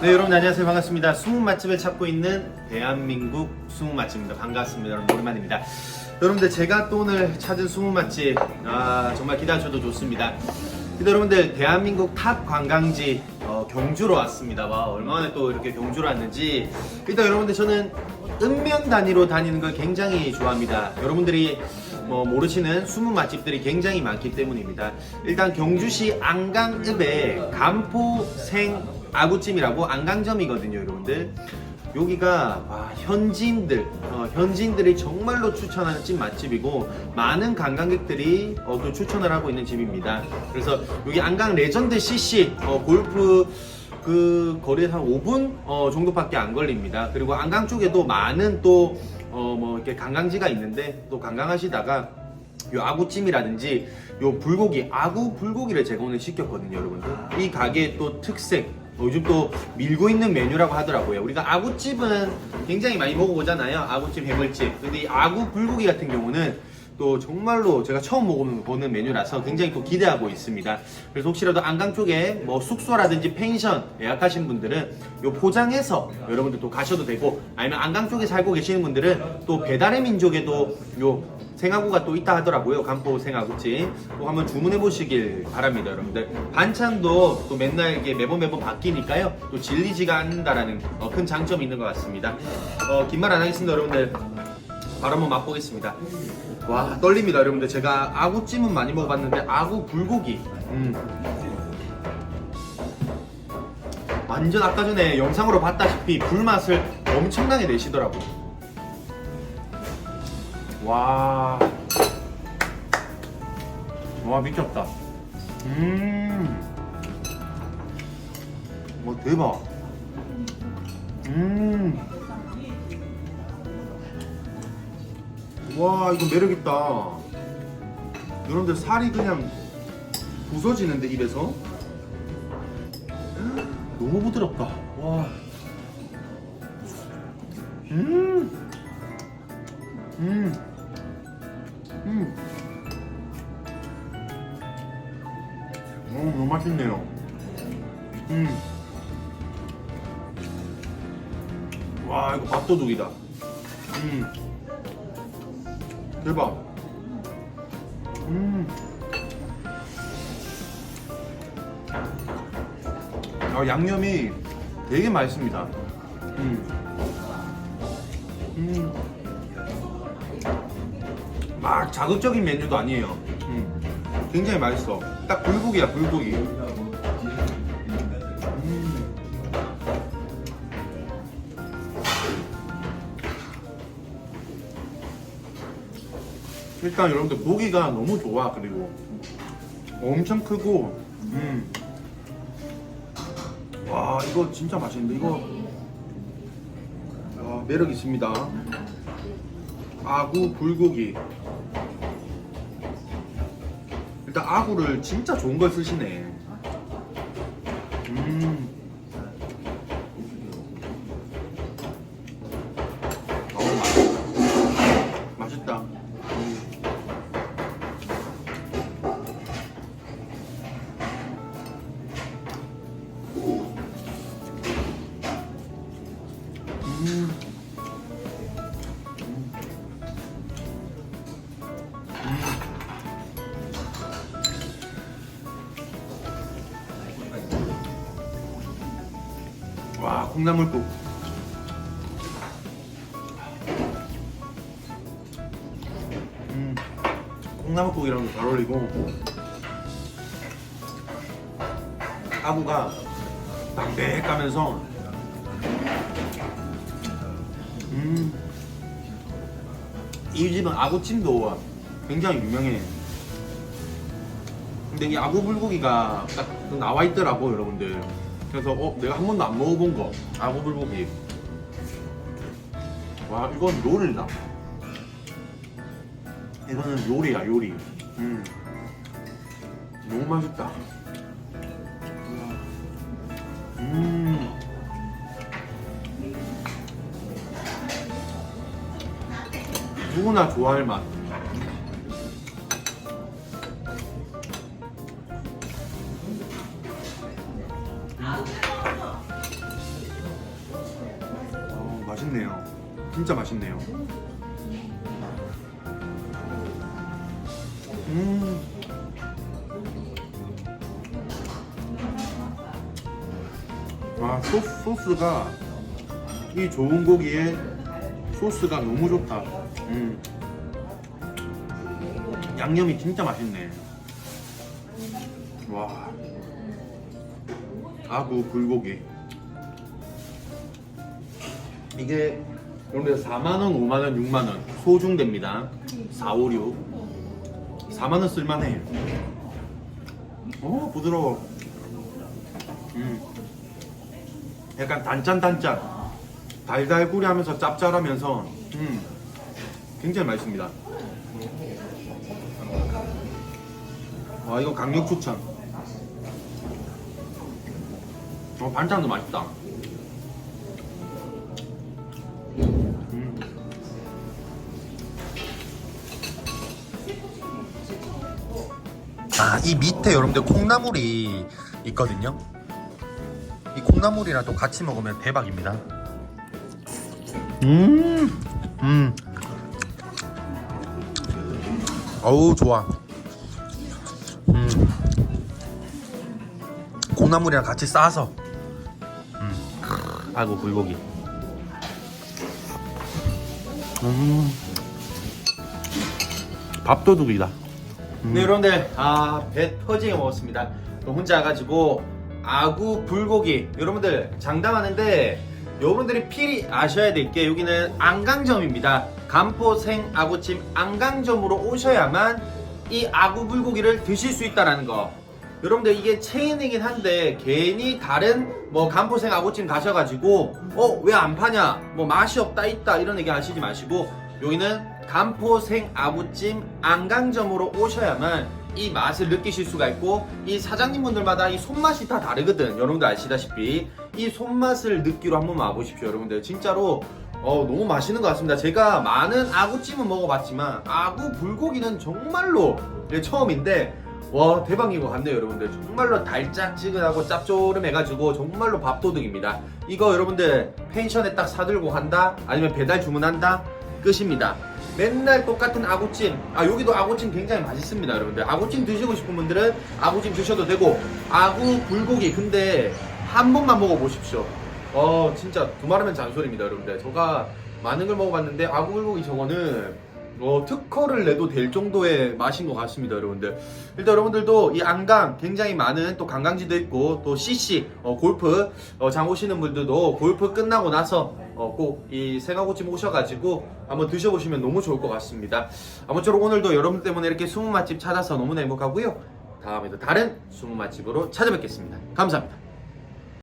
네 여러분 안녕하세요. 반갑습니다. 숨은 맛집을 찾고 있는 대한민국 숨은 맛집입니다. 반갑습니다. 여러분 오랜만입니다. 여러분들 제가 또 오늘 찾은 숨은 맛집 아 정말 기대하셔도 좋습니다. 근데 여러분들 대한민국 탑 관광지 어, 경주로 왔습니다. 와 얼마나 또 이렇게 경주로 왔는지. 일단 여러분들 저는 읍면 단위로 다니는 걸 굉장히 좋아합니다. 여러분들이 뭐 모르시는 숨은 맛집들이 굉장히 많기 때문입니다. 일단 경주시 안강읍에 간포생 아구찜이라고 안강점이거든요, 여러분들. 여기가 와, 현지인들, 어, 현지인들이 정말로 추천하는 찜 맛집이고 많은 관광객들이 어, 또 추천을 하고 있는 집입니다. 그래서 여기 안강 레전드 CC 어, 골프 그 거리에서 한 5분 어, 정도밖에 안 걸립니다. 그리고 안강 쪽에도 많은 또 어 뭐 이렇게 관광지가 있는데 또 관광하시다가 요 아구찜이라든지 요 불고기 아구 불고기를 제가 오늘 시켰거든요 여러분들 이 가게의 또 특색 어, 요즘 또 밀고 있는 메뉴라고 하더라고요. 우리가 아구찜은 굉장히 많이 먹어보잖아요. 아구찜 해물찜. 근데 이 아구 불고기 같은 경우는 또 정말로 제가 처음 먹어보는 메뉴라서 굉장히 또 기대하고 있습니다. 그래서 혹시라도 안강 쪽에 뭐 숙소라든지 펜션 예약하신 분들은 요 포장해서 여러분들 또 가셔도 되고 아니면 안강 쪽에 살고 계시는 분들은 또 배달의 민족에도 요 생아구가 또 있다 하더라고요. 간포 생아구찜. 또 한번 주문해 보시길 바랍니다, 여러분들. 반찬도 또 맨날 이게 매번 매번 바뀌니까요. 또 질리지가 않는다라는 어, 큰 장점이 있는 것 같습니다. 어, 긴 말 안 하겠습니다, 여러분들. 바로 한번 맛보겠습니다. 와 떨립니다 여러분들 제가 아구찜은 많이 먹어봤는데 아구 불고기 음. 완전 아까 전에 영상으로 봤다시피 불맛을 엄청나게 내시더라고요 와, 와 미쳤다 음, 와 대박 음. 와 이거 매력있다 여러분들 살이 그냥 부서지는데 입에서 너무 부드럽다 와 음. 음. 음. 맛있네요. 음. 와, 이거 밥도둑이다. 음. 대박. 음. 아, 양념이 되게 맛있습니다. 음. 음. 막 자극적인 메뉴도 아니에요. 음. 굉장히 맛있어. 딱 불고기야, 불고기. 음. 일단 여러분들 고기가 너무 좋아 그리고 엄청 크고 음. 와 이거 진짜 맛있는데 이거 아, 매력 있습니다 아구 불고기 일단 아구를 진짜 좋은 걸 쓰시네 음. 어우, 맛있다 맛있다 음. 콩나물국 음, 콩나물국이랑도 잘 어울리고 아구가 담백하면서 음, 이 집은 아구찜도 굉장히 유명해. 근데 이 아구 불고기가 딱 나와 있더라고 여러분들. 그래서 어 내가 한 번도 안 먹어본 거 아구 불고기. 와 이건 요리다. 이거는 요리야 요리. 음, 너무 맛있다. 음. 누구나 좋아할 맛. 맛있네요. 진짜 맛있네요. 음. 아 소스, 소스가 이 좋은 고기에 소스가 너무 좋다. 음. 양념이 진짜 맛있네. 와. 아구 불고기. 이게 여러분들 4만원, 5만원, 6만원 소중됩니다. 4, 5, 6 4만원 쓸만해 어 부드러워. 음. 약간 단짠단짠. 달달구리 하면서 짭짤하면서 음. 굉장히 맛있습니다. 와 이거 강력 추천. 어 반찬도 맛있다 아, 이 밑에 여러분들 콩나물이 있거든요. 이 콩나물이랑 또 같이 먹으면 대박입니다. 음, 음. 어우, 좋아. 음. 콩나물이랑 같이 싸서. 음. 아이고, 불고기. 음. 밥도둑이다. 네 여러분들. 아배 터지게 먹었습니다. 혼자 가지고 아구 불고기 여러분들 장담하는데 여러분들이 필히 아셔야 될 게 여기는 안강점입니다. 간포생 아구찜 안강점으로 오셔야만 이 아구 불고기를 드실 수 있다라는 거. 여러분들 이게 체인이긴 한데 괜히 다른 뭐 간포생 아구찜 가셔가지고 어 왜 안 파냐? 뭐 맛이 없다 있다 이런 얘기 하시지 마시고 여기는 간포생 아구찜 안강점으로 오셔야만 이 맛을 느끼실 수가 있고 이 사장님분들마다 이 손맛이 다 다르거든. 여러분들 아시다시피 이 손맛을 느끼러 한번 와보십시오 여러분들. 진짜로 어, 너무 맛있는 것 같습니다. 제가 많은 아구찜은 먹어봤지만 아구 불고기는 정말로 예, 처음인데 와 대박인 것 같네요 여러분들. 정말로 달짝지근하고 짭조름해가지고 정말로 밥도둑입니다. 이거 여러분들 펜션에 딱 사들고 간다? 아니면 배달 주문한다 끝입니다. 맨날 똑같은 아구찜. 아 여기도 아구찜 굉장히 맛있습니다 여러분들. 아구찜 드시고 싶은 분들은 아구찜 드셔도 되고 아구 불고기. 근데 한 번만 먹어보십시오. 어 진짜 두 말하면 잔소리입니다 여러분들. 제가 많은 걸 먹어봤는데 아구 불고기 저거는 어, 특허를 내도 될 정도의 맛인 것 같습니다, 여러분들. 일단 여러분들도 이 안강 굉장히 많은 또 관광지도 있고 또 CC 어, 골프 어, 장 오시는 분들도 골프 끝나고 나서 어, 꼭이 생화고찜 오셔가지고 한번 드셔보시면 너무 좋을 것 같습니다. 아무쪼록 오늘도 여러분 때문에 이렇게 숨은 맛집 찾아서 너무나 행복하고요. 다음에도 다른 숨은 맛집으로 찾아뵙겠습니다. 감사합니다.